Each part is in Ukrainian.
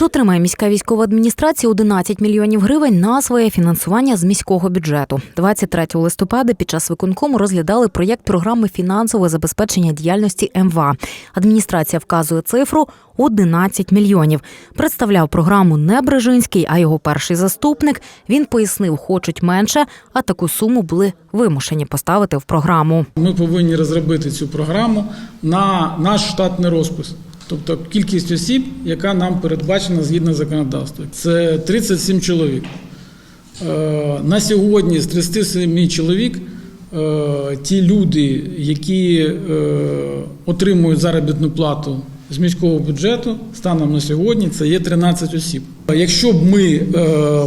Чи отримає міська військова адміністрація 11 мільйонів гривень на своє фінансування з міського бюджету? 23 листопада під час виконкому розглядали проєкт програми фінансового забезпечення діяльності МВА. Адміністрація вказує цифру 11 мільйонів. Представляв програму не Брижинський, а його перший заступник. Він пояснив, хочуть менше, а таку суму були вимушені поставити в програму. Ми повинні розробити цю програму на наш штатний розпис. Тобто кількість осіб, яка нам передбачена згідно законодавства. Це 37 чоловік. Е, На сьогодні з 37 чоловік е, ті люди, які е, отримують заробітну плату з міського бюджету, станом на сьогодні це є 13 осіб. Якщо б ми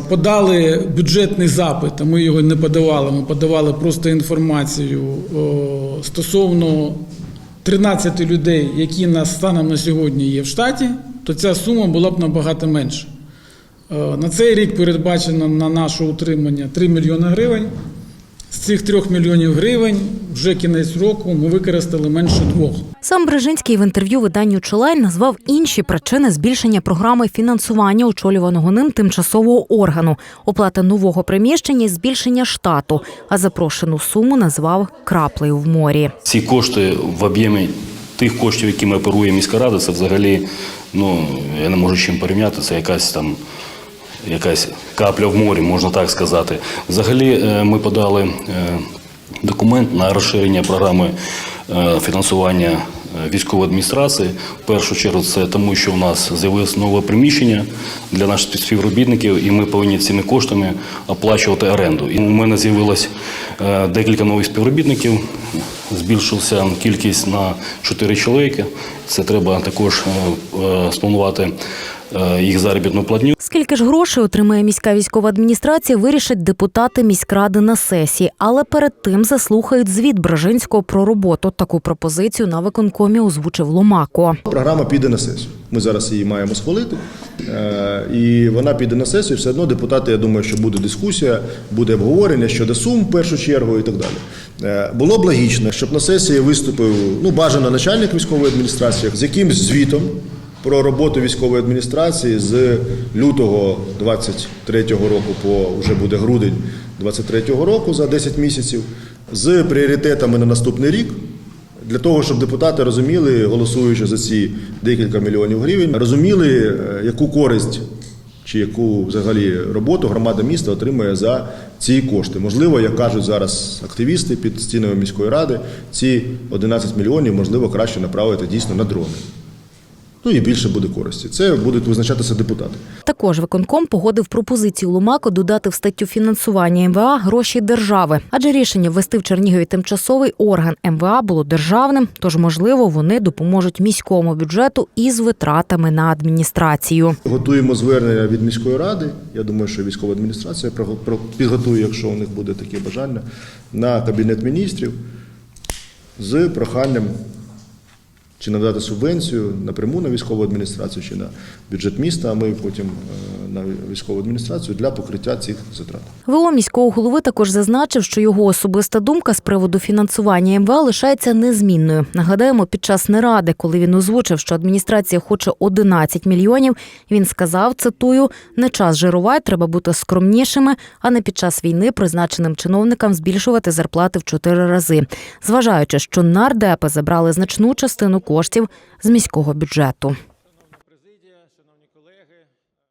подали бюджетний запит, а ми його не подавали, ми подавали просто інформацію стосовно 13 людей, які нас станом на сьогодні є в штаті, то ця сума була б набагато менша. Е, На цей рік передбачено на наше утримання 3 мільйони гривень. З цих 3 мільйонів гривень вже кінець року ми використали менше двох. Сам Брижинський в інтерв'ю виданню Чолайн назвав інші причини збільшення програми фінансування очолюваного ним тимчасового органу, оплата нового приміщення і збільшення штату. А запрошену суму назвав краплею в морі. Ці кошти в об'ємі тих коштів, якими оперує міська рада, це взагалі, ну я не можу з чим порівняти, це якась там. Якась капля в морі, можна так сказати. Взагалі, е, ми подали е, документ на розширення програми е, фінансування військової адміністрації. В першу чергу, це тому, що у нас з'явилось нове приміщення для наших співробітників, і ми повинні цими коштами оплачувати оренду. І у мене з'явилось декілька нових співробітників. Збільшилася кількість на 4 чоловіки. Це треба також спланувати їх заробітну платню. Скільки ж грошей отримає міська військова адміністрація, вирішать депутати міськради на сесії, але перед тим заслухають звіт Брижинського про роботу. Таку пропозицію на виконкомі озвучив Ломако. Програма піде на сесію. Ми зараз її маємо схвалити, е, і вона піде на сесію. Все одно депутати, я думаю, що буде дискусія, буде обговорення щодо сум в першу чергу і так далі. Е, Було б логічно, щоб на сесії виступив ну бажано начальник військової адміністрації з якимсь звітом про роботу військової адміністрації з лютого 23-го року по вже буде грудень 23-го року за 10 місяців з пріоритетами на наступний рік. Для того, щоб депутати розуміли, голосуючи за ці декілька мільйонів гривень, розуміли, е, яку користь чи яку взагалі роботу громада міста отримує за ці кошти. Можливо, як кажуть зараз активісти під стінами міської ради, ці 11 мільйонів можливо краще направити дійсно на дрони. Ну і більше буде користі. Це будуть визначатися депутати. Також виконком погодив пропозицію Ломако додати в статтю фінансування МВА гроші держави, адже рішення ввести в Чернігові тимчасовий орган МВА було державним, тож можливо вони допоможуть міському бюджету із витратами на адміністрацію. Готуємо звернення від міської ради. Я думаю, що військова адміністрація підготує, якщо у них буде таке бажання, на кабінет міністрів з проханням чи надати субвенцію напряму на військову адміністрацію, чи на бюджет міста, а ми потім е, на військову адміністрацію для покриття цих затрат. ВО міського голови також зазначив, що його особиста думка з приводу фінансування МВА лишається незмінною. Нагадаємо, під час неради, коли він озвучив, що адміністрація хоче 11 мільйонів, він сказав: цитую: не час жирувати, треба бути скромнішими, а не під час війни призначеним чиновникам збільшувати зарплати в чотири рази, зважаючи, що нардепи забрали значну частину коштів з міського бюджету.